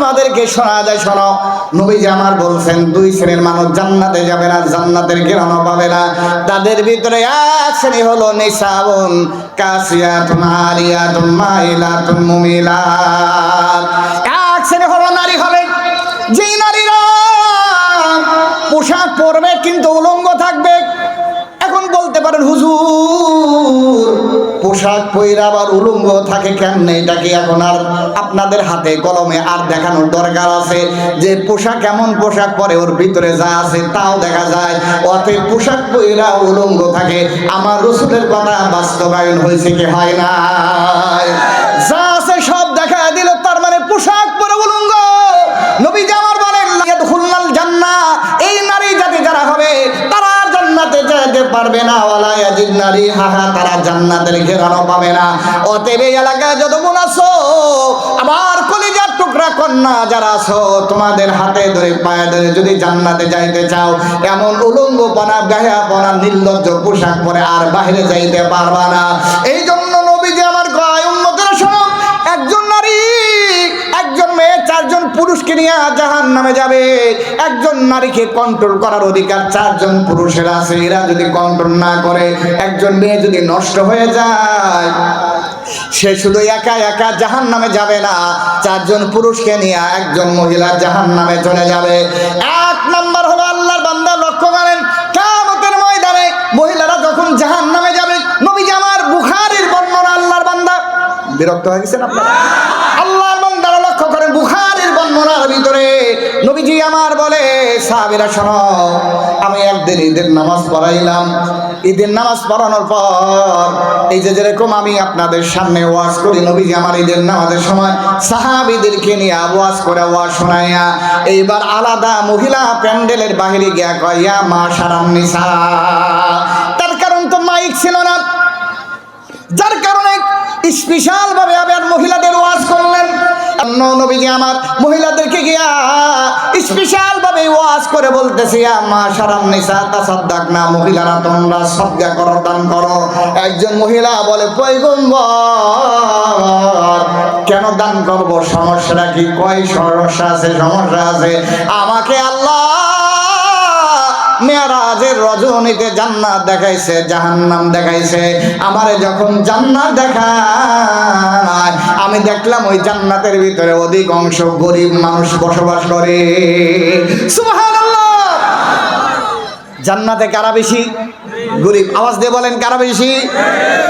তোমাদেরকে শোনা যায়, শোনো। নবীজি আমার বলছেন, দুই শ্রেণির মানুষ জান্নাতে যাবে না, জান্নাতের গ্রহণ পাবে না। তাদের ভিতরে এক শ্রেণি হলো নিসাবুন, কাসিয়াতুন আরিয়াতুন মাইলাতুন মুমিলাত। এক শ্রেণি হলো নারী হবে। যেই নারীরা পোশাক পরবে, কিন্তু উলঙ্গ থাকবে, এখন বলতে পারেন, হুজুর পোশাক পইরা আবার উলঙ্গ থাকে কেমনে? এটা কি এখন আর আপনাদের হাতে কলমে আর দেখানোর দরকার আছে? যে পোশাক এমন পোশাক পরে ওর ভিতরে যা আছে তাও দেখা যায়। অতএব পোশাক পইরা উলঙ্গ থাকে। আমার রসুলের কথা বাস্তবায়ন হয়েছে কি হয় না? যা আছে সব দেখা দিল তার মানে পোশাক পরে উলঙ্গ। নবী আমার পারবে না, ওয়ালা ইয়াজিদ নারী হাহা তারা জান্নাতের ঘেরানো পাবে না। অতএব এই এলাকায় যত বোন আছো, আমার কলিজার টুকরা কন্যা যারা তোমাদের হাতে ধরে, পায়ে ধরে যদি জান্নাতে যাইতে চাও, এমন উলঙ্গপনা বেহাপনা নির্লজ্জ পোশাক পরে আর বাইরে যাইতে পারবা না। এই জন্য পুরুষকে নিয়ে জাহান নামে যাবে। একজন নারীকে কন্ট্রোল করার অধিকার চারজন পুরুষের আছে। এরা যদি কন্ট্রোল না করে, একজন মেয়ে যদি নষ্ট হয়ে যায়, সে শুধু একা একা জাহান নামে যাবে না। চারজন পুরুষকে নিয়ে একজন মহিলা জাহান নামে চলে যাবে। এক নম্বর হলো আল্লাহর বান্দা লক্ষ্য করেন কামতের ময়দানে মহিলারা যখন জাহান নামে যাবে, নবীজি আমার বুখারির বর্ণনা আল্লাহর বান্দা। বিরক্ত হয়ে গেছেন আপনারা? বর্ণনার ভিতরে নবীজি আমার বলে, সাহাবীরা, শোনো, আমি একদিন ঈদের নামাজ পড়াইলাম। ঈদের নামাজ পড়ানোর পর এই যে যেরকম আমি আপনাদের সামনে ওয়াজ করি, নবীজি আমার ঈদের নামাজের সময় সাহাবীদেরকে নিয়ে ওয়াজ করে ওয়াজ শোনাইয়া, এইবার আলাদা মহিলা প্যান্ডেলের বাহিরে গিয়া কয় মা সারাম নিসা। তার কারণ তো মাইক ছিল না। যার কারণে স্পেশাল ভাবে আবার মহিলাদের ওয়াজ করলেন। অন্য আমার মহিলাদেরকে গিয়া স্পেশাল ভাবে ওয়াজ করে বলতেছি আমা সারাম নিসা, তাসাদ্দাক না, মহিলারা তোমরা সদ্গা করো, দান করো। একজন মহিলা বলে, পয়গম্বর, কেন দান করব? সমস্যাটা কি? কয় সমস্যা আছে? সমস্যা আছে। আমাকে আল্লাহ মেয়ারাজের রজনীতে জান্নাত দেখাইছে, জাহান্নাম দেখাইছে। আমারে যখন জান্নাত দেখায়, আমি দেখলাম ওই জান্নাতের ভিতরে অধিকাংশ গরিব মানুষ বসবাস করে। জান্নাতে কারা বেশি? গরিব। আওয়াজ দিয়ে বলেন, কারা বেশি?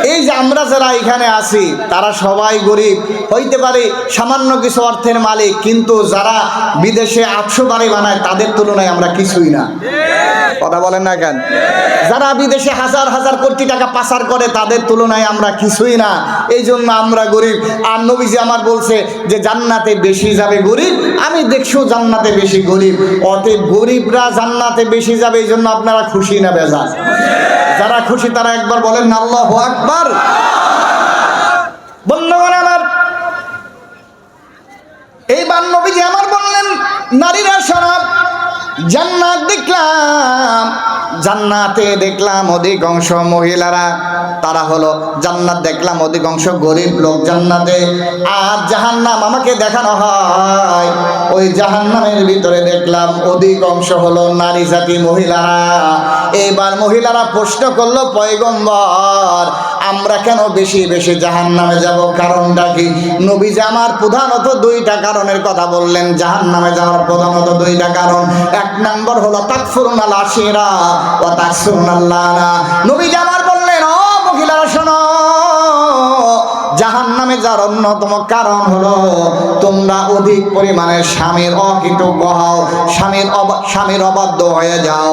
এই যে আমরা যারা এখানে আছি, তারা সবাই গরিব। হইতে পারে সামান্য কিছু অর্থের মালিক, কিন্তু যারা বিদেশে আটশো বাড়ি বানায়, তাদের তুলনায় আমরা কিছুই না। কথা বলেন না কেন? যারা বিদেশে হাজার হাজার কোটি টাকা পাচার করে, তাদের তুলনায় আমরা কিছুই না। এই জন্য আমরা গরিব। আর নবীজি আমার বলছে যে, জান্নাতে বেশি যাবে গরিব আমি দেখছ জান্নাতে বেশি গরিব, অতএব গরিবরা জান্নাতে বেশি যাবে, এই জন্য আপনারা খুশি না বেজা যারা খুশি তারা একবার বলেন, আল্লাহ আকবার। বন্ধুগণ আমার, এইবার যে আমার বললেন, নারীরা সরব জান্নাত দেখলাম, জান্নাতে দেখলাম অধিকাংশ মহিলারা। তারা হলো জান্নাত দেখলাম, অধিকাংশ গরিব লোক জান্নাতে। আর জাহান্নাম আমাকে দেখানো হয়, ওই জাহান্নামের ভিতরে দেখলাম অধিকাংশ হলো নারী জাতি মহিলারা। এবার মহিলারা প্রশ্ন করল, পয়গম্বর আমরা কেন বেশি বেশি জাহান নামে যাব? কারণটা কি? নবী জামার প্রধানত দুইটা কারণের কথা বললেন। জাহান নামে যাওয়ার প্রধানত দুইটা কারণ। এক নম্বর হলো তাকফুরুন আল আশিরা ও তাকসুরুন নবী নবীজি নামে যার অন্যতম কারণ হলো, তোমরা অধিক পরিমাণে স্বামীর অকৃতজ্ঞ হও স্বামীর স্বামীর অবাধ্য হয়ে যাও।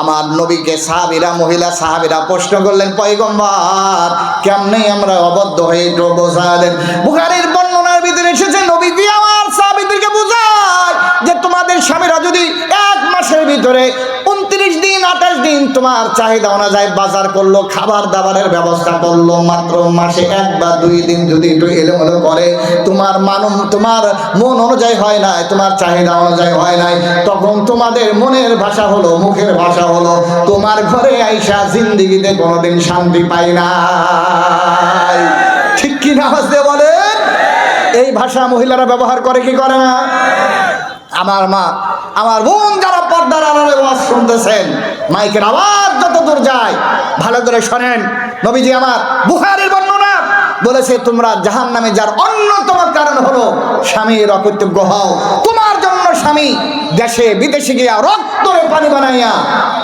আমার নবীকে সাহাবিরা, মহিলা সাহাবিরা প্রশ্ন করলেন, পয়গম্বার, কেমনি আমরা অবদ্ধ হয়ে বোঝা দেন তোমার চাহিদা অনুযায়ী বাজার করল, খাবার দাবারের ব্যবস্থা করল, মাত্র মাসে এক বা দুই দিন যদি একটু এলোমেলো করে, তোমার মানব তোমার মন অনুযায়ী হয় নাই, তোমার চাহিদা অনুযায়ী হয় নাই, তখন তোমাদের মনের ভাষা হলো, মুখের ভাষা হলো, তোমার ঘরে আইসা জিন্দিগিতে কোনোদিন শান্তি পাই না ঠিক কি না বলেন? এই ভাষা মহিলারা ব্যবহার করে কি করে না? আমার মা, আমার বোন যারা পর্দার আড়ালে ওয়াজ শুনতেছেন, মাইকের আওয়াজ যত দূর যায়, ভালো করে শোনেন। নবীজি আমার বুহারির বর্ণনা বলেছে, তোমরা জাহান নামে যার অন্যতম কারণ হলো স্বামীর অকৃতজ্ঞ হও তোমার জন্য স্বামী দেশে বিদেশে গিয়া রক্তরে পানি বানাইয়া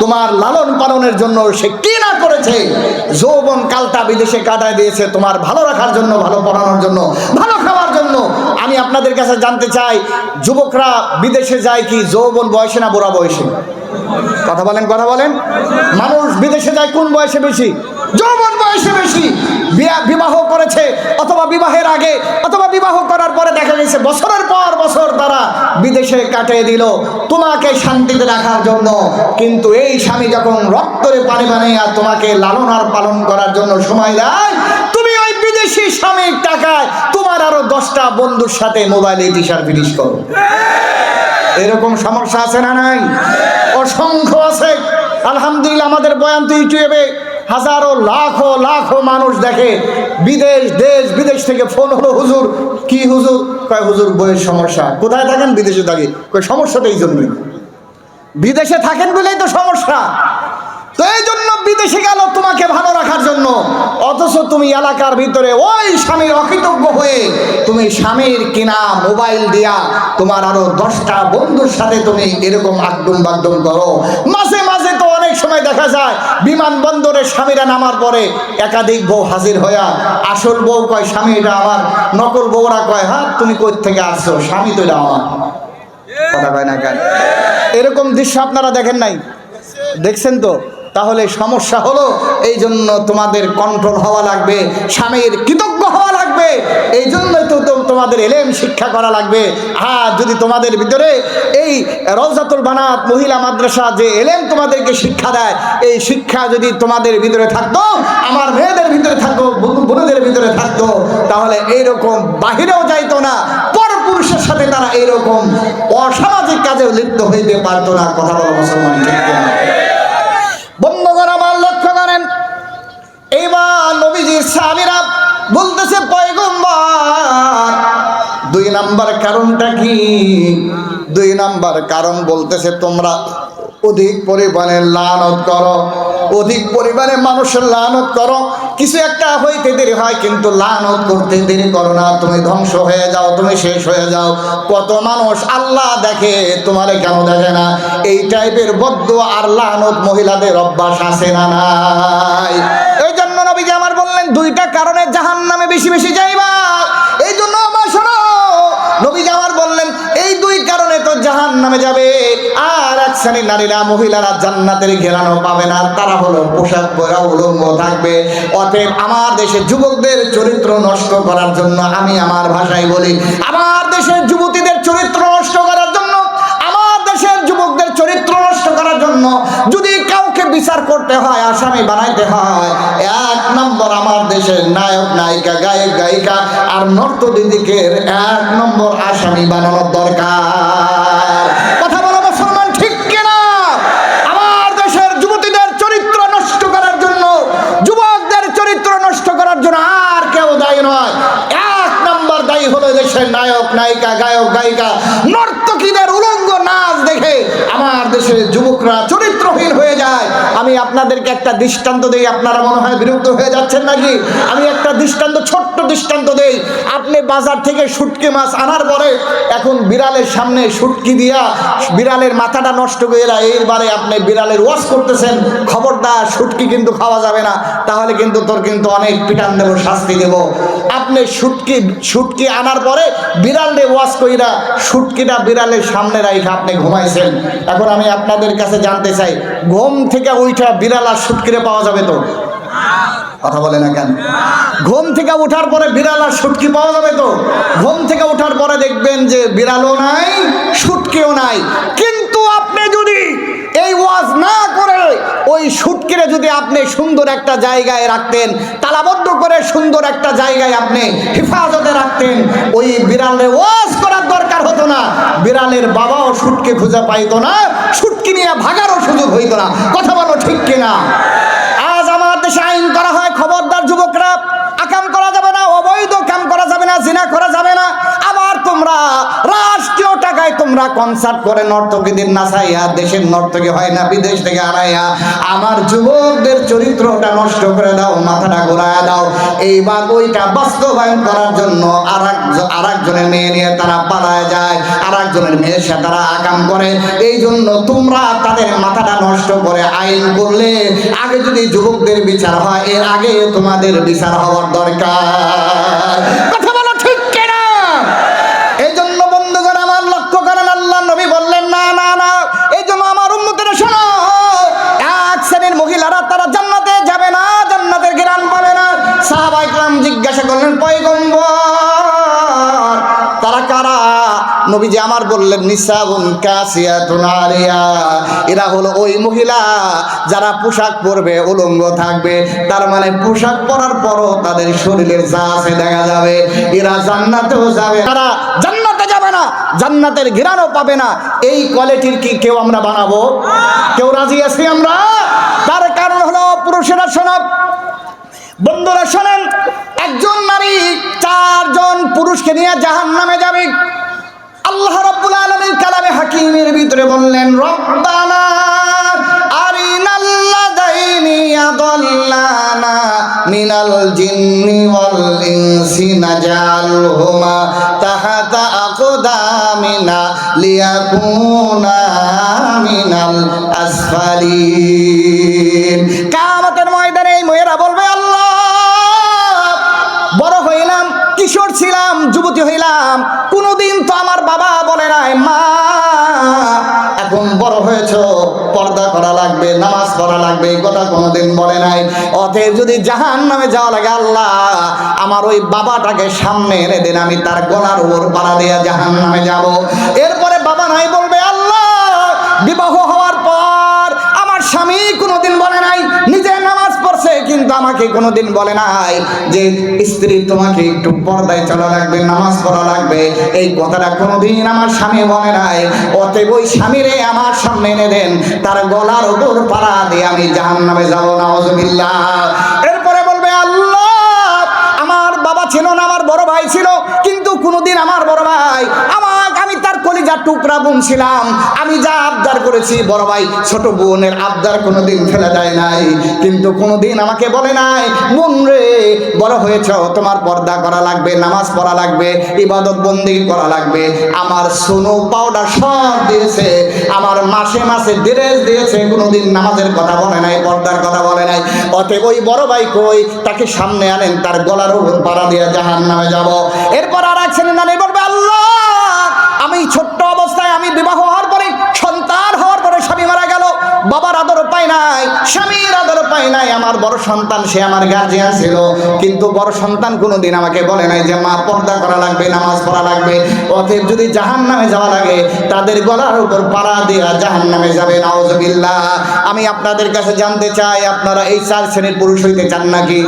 তোমার লালন পালনের জন্য সে কি না করেছে? যৌবন কালটা বিদেশে কাটায় দিয়েছে, তোমার ভালো রাখার জন্য, ভালো পড়ানোর জন্য, ভালো খাওয়ার জন্য আমি আপনাদের কাছে জানতে চাই, যুবকরা বিদেশে যায় কি যৌবন বয়সে না বুড়া বয়সে? কথা বলেন কথা বলেন। মানুষ বিদেশে যায় কোন বয়সে বেশি? যৌবন বয়সে বেশি। বিবাহ করেছে অথবা বিবাহের আগে, অথবা বিবাহ করার পরে দেখা গেছে বছরের পর বছর তারা বিদেশে কাটিয়ে দিল। তোমাকে শান্তিতে রাখার জন্য। কিন্তু এই স্বামী যখন রক্তরে পানি বানাইয়া তোমাকে লালন আর পালন করার জন্য সময় দেয় বিদেশি স্বামীর টাকায় তোমার আরও দশটা বন্ধুর সাথে মোবাইলে টিসার ফিরিস করো। এরকম সমস্যা আছে না নাই? অসংখ্য আছে। আলহামদুলিল্লাহ, আমাদের বয়ান তো ইউটিউবে হাজারো, লাখো লাখো মানুষ দেখে। বিদেশ, দেশ, বিদেশ থেকে ফোন হলো, হুজুর, কি হুজুর? কয়, হুজুর, বইয়ের সমস্যা। কোথায় থাকেন? বিদেশে থাকি। কয়, সমস্যাটা এই জন্যই। বিদেশে থাকেন বলেই তো সমস্যা। তো এই জন্য বিদেশে গেল তোমাকে ভালো রাখার জন্য। অথচ তুমি এলাকার ভিতরে ওই স্বামীর অকৃতজ্ঞ হয়ে তুমি স্বামীর কিনা মোবাইল দিয়া তোমার আরও দশটা বন্ধুর সাথে তুমি এরকম আগডুম বাগডুম করো। মাঝে মাঝে তো অনেক সময় দেখা যায়, বিমানবন্দরে স্বামীরা নামার পরে একাধিক বউ হাজির হইয়া আসল বউ কয়, স্বামী, এটা আমার নকল বউরা কয় হ্যাঁ তুমি কই থেকে আসছো? স্বামী তো আমার। কথা কয় না কেন? এরকম দৃশ্য আপনারা দেখেন নাই? দেখছেন তো? তাহলে সমস্যা হলো এই জন্য তোমাদের কন্ট্রোল হওয়া লাগবে, স্বামীর কৃতজ্ঞ হওয়া লাগবে এই জন্যই তো তোমাদের এলেম শিক্ষা করা লাগবে। আর যদি তোমাদের ভিতরে এই রওজাতুল বানাত মহিলা মাদ্রাসা যে এলেম তোমাদেরকে শিক্ষা দেয়, এই শিক্ষা যদি তোমাদের ভিতরে থাকতো, আমার মেয়েদের ভিতরে থাকতো বোন- বোনদের ভিতরে থাকতো, তাহলে এইরকম বাহিরেও যাইতো না পর পুরুষের সাথে তারা এইরকম অসামাজিক কাজেও লিপ্ত হইতে পারতো না, কথা বলা মুসলমান, ঠিক বলতেছে পয়গম্বর। দুই নাম্বার কারণটা কি? দুই নাম্বার কারণ বলতেছে, তোমরা অধিক পরিমাণে লানত করো, অধিক পরিমাণে মানুষের লানত করো। কিছু একটা হইতে দেরি হয়, কিন্তু লানত করতে দেরি করো না। তুমি ধ্বংস হয়ে যাও, তুমি শেষ হয়ে যাও। কত মানুষ আল্লাহ দেখে, তোমারে কেন দেখে না? এই টাইপের বদ্ধ আর লানত মহিলাদের অভ্যাস আছে না নাই? দুইটা কারণে জাহান নামে বেশি বেশি যাইবা। এই জন্য আমার শোনো, নবী জামার বললেন, এই দুই কারণে তো জাহান নামে যাবে। আর এক শ্রেণি নারীরা, মহিলারা জান্নাতের ঘেরানো পাবে না। তারা হলো পোশাক পরা, উলঙ্গ থাকবে। অতএব আমার দেশের যুবকদের চরিত্র নষ্ট করার জন্য আমি আমার ভাষায় বলি জন্য যদি কাউকে বিচার করতে হয়, আসামি বানাইতে হয়, এক নম্বর আমার দেশের নায়ক, নায়িকা, গায়ক, গায়িকা আর নর্তদিদিকের এক নম্বর আসামি বানানোর দরকার। কথা বলো, মুসলমান ঠিক কিনা? আমার দেশের যুবতীদের চরিত্র নষ্ট করার জন্য, যুবকদের চরিত্র নষ্ট করার জন্য আর কেউ দায়ী নয়। এক নম্বর দায়ী হলো দেশের নায়ক, নায়িকা, গায়ক, গায়িকা, নর্তকীদের আমার দেশে যুবকরা চরিত্রহীন হয়ে যায়। আমি আপনাদেরকে একটা দৃষ্টান্ত দিই, আপনারা মনে হয় বিরক্ত হয়ে যাচ্ছেন নাকি? আমি একটা দৃষ্টান্ত ছোট্ট দৃষ্টান্ত দেই। আপনি বাজার থেকে শুটকি মাছ আনার পরে এখন বিড়ালের সামনে শুটকি দিয়া বিড়ালের মাথাটা নষ্ট করে এইবারে আপনি বিড়ালের ওয়াশ করতেছেন, খবরদার, শুটকি কিন্তু খাওয়া যাবে না। তাহলে কিন্তু তোর কিন্তু অনেক পিটান দেবো, শাস্তি দেব। আপনি শুটকি শুটকি আনার পরে বিড়ালে ওয়াশ কইরা শুটকিটা বিড়ালের সামনে রাইখা আপনি ঘুমাইছেন। এখন আমি আপনাদের কাছে জানতে চাই, ঘুম থেকে ওইটা বিড়াল আর শুটকিরে পাওয়া যাবে তো? কথা বলে না কেন? ঘুম থেকে ওঠার পরে বিড়াল আর শুটকি পাওয়া যাবে তো? ঘুম থেকে ওঠার পরে দেখবেন যে বিড়ালও নাই শুটকিও নাই। কিন্তু আপনি যদি এই ওয়াজ না করে ওই শুটকিরে যদি আপনি সুন্দর একটা জায়গায় রাখতেন, তালাবদ্ধ করে সুন্দর একটা জায়গায় আপনি হেফাজতে রাখতেন, ওই বিড়ালের ওয়াজ করার দরকার হতো না। বিড়ালের বাবাও শুটকি খুঁজে পাইতো না শুটকি নিয়ে ভাগারও সুযোগ হইতো না। কথা বলো ঠিক কিনা? আজ আমার দেশে আইন করা হয় খবরদার তোমরা কনসার্ট করে নর্তকীদের নাচাইয়া, দেশের নর্তকী হয় না, বিদেশ থেকে আনাইয়া, আমার যুবকদের চরিত্রটা নষ্ট করে দাও, মাথাটা ঘোরায় দাও। এইবার ওইটা বাস্তবায়ন করার জন্য আর একজনের মেয়ে নিয়ে তারা পালায় যায় আর একজনের মেয়ের সাথে তারা আকাম করে। এই জন্য তোমরা তাদের মাথাটা নষ্ট করে আইন করলে আগে যদি যুবকদের বিচার হয়, এর আগে তোমাদের বিচার হওয়ার দরকার। নবীজি আমার বললেন, নিসাবুন কাসিয়াতুন আরিয়া এরা হলো ওই মহিলা যারা পোশাক পরবে, উলঙ্গ থাকবে। তার মানে পোশাক পরার পরও তাদের শরীরের যা আছে দেখা যাবে। এরা জান্নাতেও যাবে। তারা জান্নাতে যাবে না, জান্নাতের ঘিরানো পাবে না। এই কোয়ালিটির কি কেউ আমরা বানাবো? কেউ রাজি আছি আমরা? তার কারণ হলো পুরুষেরা শোনাব বন্ধুরা শোনেন, একজন নারী চারজন পুরুষকে নিয়ে জাহান নামে যাবে। আল্লাহ রাব্বুল আলামিন কালামে হাকিমের ভিতরে বললেন, রব্বানা আরিনাল্লাযাইনি তাহাতা মিনাল ময়দানে এই মেয়েরা বলবে, আল্লাহ কিশোর ছিলাম, যুবতী হইলাম, কোনোদিন তো আমার বাবা বলে নাই, মা, এখন বড় হয়েছ, পর্দা করা লাগবে, নামাজ পড়া লাগবে, এই কথা কোনোদিন বলে নাই। অতএব যদি জাহান নামে যাওয়া লাগে, আল্লাহ, আমার ওই বাবাটাকে সামনে এনে দেন, আমি তার গলার উপর পাড়া দিয়ে জাহান নামে যাব। এরপরে বাবা নাই বলবে, আল্লাহ, বিবাহ কিন্তু আমাকে কোনোদিন বলে নাই যে, স্ত্রী, তোমাকে একটু পর্দায় চলা লাগবে, নামাজ পড়া লাগবে। এই কথাটা কোনোদিন আমার স্বামী বলে নাই। অতএব ওই স্বামীরে আমার সামনে এনে দেন, তার গলার উপর পাড়া দিয়ে আমি জাহান নামে যাব না এরপরে বলবে, আল্লাহ, আমার বাবা ছিল না, আমার বড় ভাই ছিল, কিন্তু কোনোদিন আমার বড় ভাই, আমার কলিজার টুকরা বোন ছিলাম আমি যা আবদার করেছি, বড় ভাই, ছোট বোনের আবদার কোনোদিন ফেলে দেয় নাই। কিন্তু কোনোদিন আমাকে বলে নাই, বোন রে, বড় হয়েছ, তোমার পর্দা করা লাগবে, নামাজ পড়া লাগবে, ইবাদত বন্দি করা লাগবে। আমার সোনো পাউডার সব দিয়েছে, আমার মাসে মাসে ড্রেস দিয়েছে, কোনোদিন নামাজের কথা বলে নাই, পর্দার কথা বলে নাই। অতএব ওই বড় ভাই কই, তাকে সামনে আনেন, তার গলার উপর পাড়া দিয়ে জাহান নামে যাব। এরপর আর এক ছেলে বাবার আদর পাই নাই, স্বামীর আদর পাই নাই, আমার বড় সন্তান, সে আমার গার্জিয়ান ছিল। কিন্তু বড় সন্তান কোনোদিন আমাকে বলে নাই যে, মা, পর্দা করা লাগবে, নামাজ পড়া লাগবে। অতএব যদি জাহান নামে যাওয়া লাগে, তাদের গলার উপর পাড়া দেওয়া জাহান নামে যাবে নাওজবিল্লাহ আমি আপনাদের কাছে জানতে চাই, আপনারা এই চার শ্রেণির পুরুষ হইতে চান নাকি?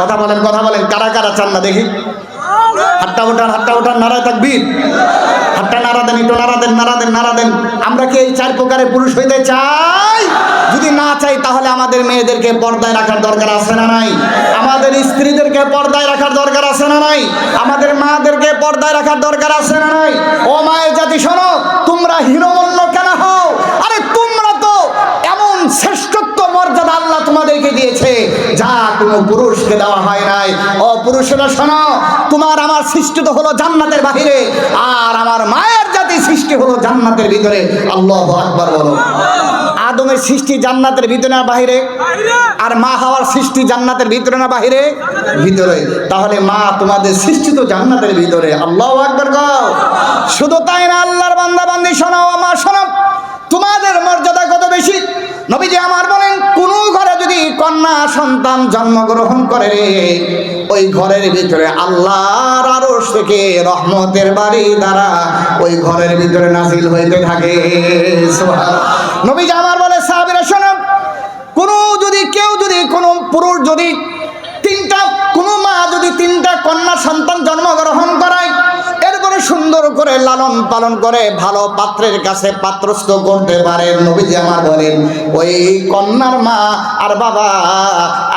কথা বলেন কথা বলেন, কারা কারা চান না দেখি? হাট্টা ওঠান হাট্টা ওঠান নারায় থাকবি হাট্টা নাড়া দেন, একটু নাড়া দেন নাড়া দেন নাড়া দেন। আমরা কি এই চার প্রকারের পুরুষ হইতে চাই? যদি না চাই, তাহলে আমাদের মেয়েদেরকে পর্দায় রাখার দরকার আছে না নাই? আমাদের স্ত্রীদেরকে পর্দায় রাখার দরকার আছে না নাই? আমাদের মাদেরকে পর্দায় রাখার দরকার আছে না নাই? ও মায়ের জাতি, শোনো, তোমরা হীনমন্য কেন হও? আরে তোমরা তো এমন শ্রেষ্ঠত্ব, মর্যাদা আল্লাহ তোমাদেরকে দিয়েছে, যা কোনো পুরুষকে দেওয়া হয় নাই। ও পুরুষেরা, শোনো, তোমার আমার সৃষ্টি তো হলো জান্নাতের বাহিরে, আর আমার মায়ের জাতি সৃষ্টি হলো জান্নাতের ভিতরে। আল্লাহ আকবার বলো। আদমের সৃষ্টি জান্নাতের ভিতরে না বাহিরে? আর মা হওয়ার সৃষ্টি জান্নাতের ভিতরে না বাহিরে? ভিতরে। তাহলে মা তোমাদের সৃষ্টি তো জান্নাতের ভিতরে। আল্লাহ আকবার গাও শুধু তাই না আল্লাহর বান্দা বান্দি শোনাও আমার শোনাও। তোমাদের মর্যাদা কত বেশি? নবীজি আমার বলেন কোন ঘরে যদি কন্যা সন্তান জন্মগ্রহণ করে রে ওই ঘরের ভিতরে আল্লাহর আরশ থেকে রহমতের বাড়ি দ্বারা ওই ঘরের ভিতরে নাজিল হইতে থাকে। নবীজি আমার বলে সাহাবীরা শোনো কোন যদি কেউ যদি কোনো পুরুষ যদি তিনটা, কোনো মা যদি তিনটা কন্যা সন্তান জন্মগ্রহণ করায়, এরপরে সুন্দর করে লালন পালন করে ভালো পাত্রের কাছে পাত্রস্থ করতে পারে। নবীজি আমার বলেন, ওই কন্যার মা আর বাবা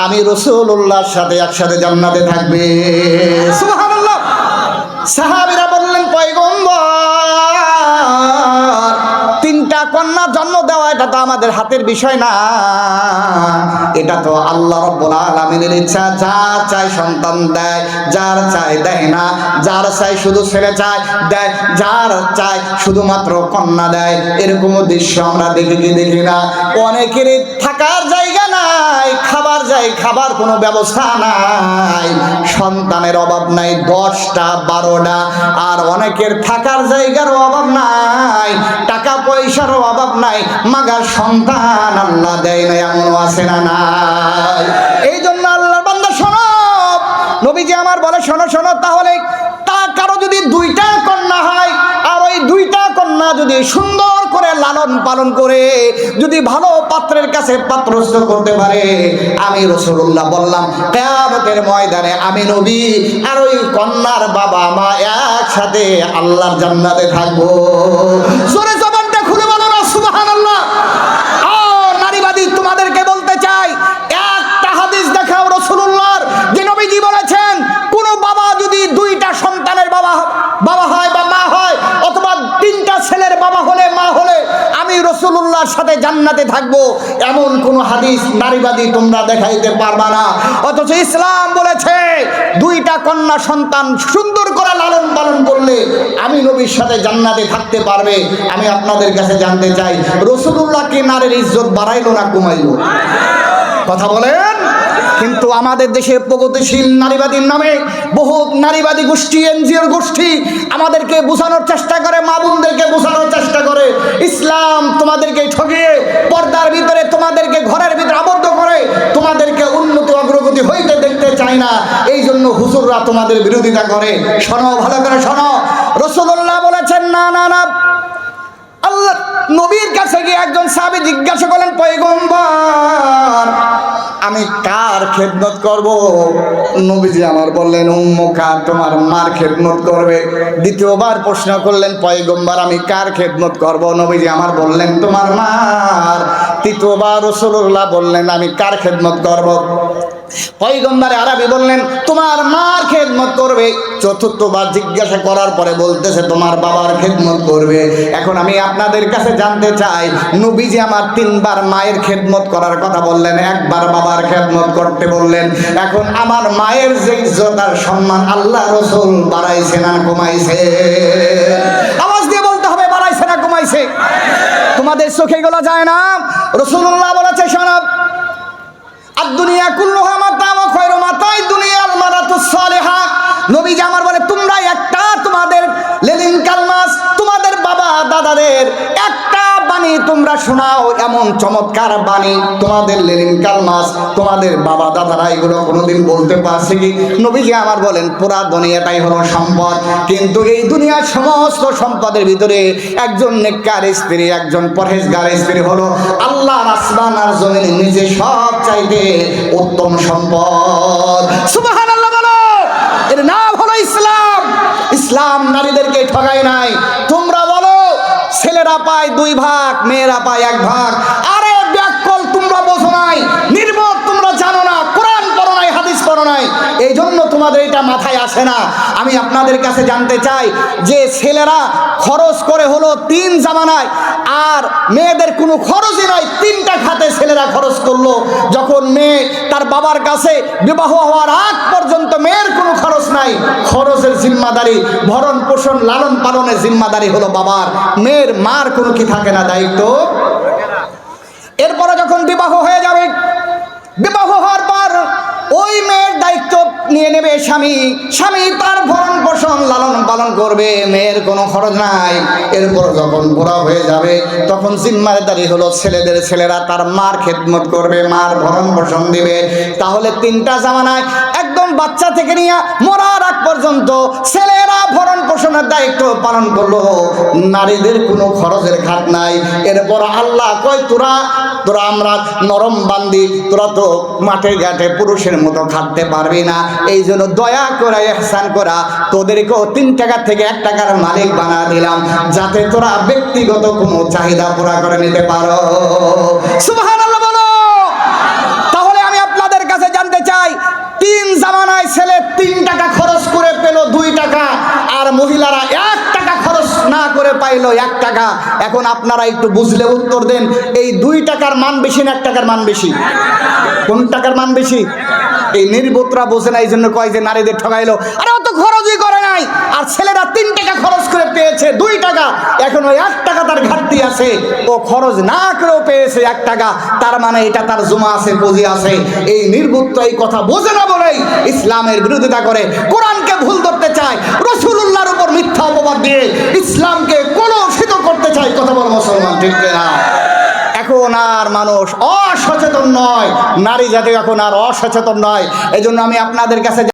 আমি রসুল্লাহর সাথে একসাথে জান্নাতে থাকবে। সুবহানাল্লাহ। এটা তো আমাদের হাতের বিষয় না। এটা তো আল্লাহ রব্বুল আলামিনের ইচ্ছা। যা চাই সন্তান দেয়, যার চাই দেয় না, যার চাই শুধু ছেলে চায়, দেয়, যার চায় শুধুমাত্র কন্যা দেয়। এরকম দৃশ্য আমরা দেখি দেখি না। অনেকেরই থাকার জায়গা খাবার কোনো ব্যবস্থা নাই। সন্তানের অভাব নাই, দশটা, বারোটা, আর অনেকের থাকার জায়গার অভাব নাই, টাকা পয়সার অভাব নাই, মাগার সন্তান আল্লাহ দেয় না এমনও আছে না নাই। এই জন্য আল্লাহর বান্দা শোনো, নবীজি আমার বলে, শোনো শোনো, তাহলে তা কারও যদি দুইটা কন্যা হয় আর ওই দুইটা কন্যা যদি সুন্দর করে লালন পালন করে, যদি ভালো পাত্রের কাছে পাত্রস্থ করতে পারে, আমি রসুল্লাহ বললাম, কেয়ামতের ময়দানে আমি নবী আর ওই কন্যার বাবা মা একসাথে আল্লাহর জান্নাতে থাকব জোরে জবানটা খুলে বলো না সুবহানাল্লাহ ও নারীবাদী তোমাদেরকে বলতে চাই একটা হাদিস দেখাও রসুল্লাহর যে নবীজি বলেছেন কোন বাবা যদি দুইটা সন্তানের বাবা বাবা হয় বা মা হয় অথবা তিনটা ছেলের বাবা হলে মা হলে আমি রসুল্লাহর সাথে জান্নাতে থাকব, এমন কোন হাদিস নারীবাদী তোমরা দেখাইতে পারবা না। অথচ ইসলাম বলেছে, দুইটা কন্যা সন্তান সুন্দর করে লালন পালন করলে আমি নবীর সাথে জান্নাতে থাকতে পারবে, আমি আপনাদের কাছে জানতে চাই রসুল্লাহ কি নারীর ইজ্জত বাড়াইলো না কমাইলো? কথা বলেন। কিন্তু আমাদের দেশে প্রগতিশীল নারীবাদীর নামে বহুত নারীবাদী গোষ্ঠী, এনজিওর গোষ্ঠী আমাদেরকে বোঝানোর চেষ্টা করে, মা বোনদেরকে বোঝানোর চেষ্টা করে। ইসলাম তোমাদেরকে ঠকিয়ে পর্দার ভিতরে তোমাদেরকে, ঘরের ভিতরে আবদ্ধ করে তোমাদেরকে উন্নতি অগ্রগতি হইতে দেখতে চায় না। এই জন্য হুজুররা তোমাদের বিরোধিতা করে। শোনো, ভালো করে শোনো। রসুল্লাহ বলেছেন, না না না নবীর কাছে গিয়ে একজন সাহাবী জিজ্ঞাসা করলেন, পয়গম্বর, আমি কার খেদমত করব? নবীজি আমার বললেন উম্মুকা তোমার মার খেদমত করবে? দ্বিতীয়বার প্রশ্ন করলেন, পয়গম্বর, আমি কার খেদমত করব? নবীজি আমার বললেন, তোমার মার। তৃতীয়বার রসুল্লাহ বললেন, আমি কার খেদমত করব? পয়গম্বরে আরবি বললেন, তোমার মার খেদমত করবে। চতুর্থবার জিজ্ঞাসা করার পরে বলতেছে, তোমার বাবার খেদমত করবে। এখন আমি আপনাদের কাছে জানতে চাই, নবীজি আমার তিনবার মায়ের খেদমত করার কথা বললেন, একবার বাবার খেদমত করতে বললেন। এখন আমার মায়ের যে ইজ্জত আর সম্মান আল্লাহ রসুল বাড়াইছে না কমাইছে। আওয়াজ দিয়ে বলতে হবে, বাড়াইছে না কমাইছে। তোমাদের চোখে গুলো যায় না। রসুল্লাহ বলেছে সনব দুনিয়া কুল্লুহা মাতা ও খয়রু মাতাই, দুনিয়া আল মারাতুস সালিহা। নবীজি আমার বলে তোমরা একটা তোমাদের লেলিন কালমাস তোমাদের বাবা দাদাদের একটা বাণী তোমরা শোনাও, এমন চমৎকার বাণী। তোমাদের লেলিন কালমাস, তোমাদের বাবা দাদারা এগুলো কোনোদিন বলতে পারছে কি? নবীজি আমার বলেন, পুরা দুনিয়াটাই হলো সম্পদ। কিন্তু এই দুনিয়ার সমস্ত সম্পদের ভিতরে একজন নেককার স্ত্রী, একজন পরহেজগার স্ত্রী হলো আল্লাহ আসমান আর জমিনের নিচে সব চাইতে উত্তম সম্পদ। বলো! এর নাম হলো ইসলাম। ইসলাম নারীদেরকে বলো ছেলেরা পায় দুই ভাগ মেয়েরা পায় এক ভাগ আরে ব্যাককল তোমরা বোঝো নাই নির্বোধ তোমরা জানো না কোরআন পড়ো হাদিস নাই। এই জন্য তোমাদের এটা মাথায় আসে না। আমি আপনাদের কাছে জানতে চাই যে ছেলেরা খরচ করে হলো তিন জামানায়, আর মেয়েদের কোনো খরচই নাই। তিনটা খাতে ছেলেরা খরচ করল। যখন মেয়ে তার বাবার কাছে বিবাহ হওয়ার আগ পর্যন্ত মেয়ের কোনো খরচ নাই। খরচের জিম্মাদারি, ভরণ পোষণ, লালন পালনের জিম্মাদারি হলো বাবার। মেয়ের মার কোনো কি থাকে না, দায়িত্ব? এরপরে যখন বিবাহ হয়ে যাবে, বিবাহ হওয়ার পর ওই নিয়ে নেবে স্বামী। স্বামী তার ভরণ পোষণ লালন পালন করবে, মেয়ের কোনো খরচ নাই। এরপর যখন বুড়া হয়ে যাবে, তখন জিম্মাদারি হলো ছেলেদের ছেলেরা তার মার খেদমত করবে, মার ভরণ পোষণ দিবে। তাহলে তিনটা জামানায় একদম বাচ্চা থেকে নিয়ে মরার আগ পর্যন্ত ছেলেরা ভরণ পোষণের দায়িত্ব পালন করল। নারীদের কোনো খরচের খাত নাই। এরপর আল্লাহ কয়, তোরা তোরা আমরা নরম বান্দি, তোরা তো মাঠে ঘাটে পুরুষের মতো খাটতে পারবি না। এই জন্য দয়া করে এহসান করা, তোদেরকেও তিন টাকা থেকে এক টাকার মালিক বানা দিলাম, যাতে তোরা ব্যক্তিগত কোনো চাহিদা পুরা করে নিতে পারো। সুবহানাল্লাহ বলো তাহলে আমি আপনাদের কাছে জানতে চাই তিন জামানায় ছেলে পাইলো এক টাকা। এখন আপনারা একটু বুঝলে উত্তর দেন, এই দুই টাকার মান বেশি না এক টাকার মান বেশি? কোন টাকার মান বেশি? এই নির্বোধরা বোঝে না, এই জন্য কয় যে নারীদের ঠকাইলো আরে অত খরচই করে নাই, আর ছেলেরা তিন টাকা খরচ করে পেয়েছে, দুই টাকা। এখন ওই এক টাকা তার ঘাটতি আছে, ও খরচ না করেও পেয়েছে এক টাকা। তার মানে এটা তার জমা আছে পুঁজি আছে। এই নির্বুদ্ধ এই কথা বোঝে না বলেই ইসলামের বিরোধিতা করে। কোরআনকে ভুল ধরতে চায় রসুল্লাহর উপর মিথ্যা অপবাদ দিয়ে ইসলামকে কলুষিত করতে চায় কথা বলো মুসলমান, ঠিক না এখন আর মানুষ অসচেতন নয়, নারী জাতি এখন আর অসচেতন নয় এই জন্য আমি আপনাদের কাছে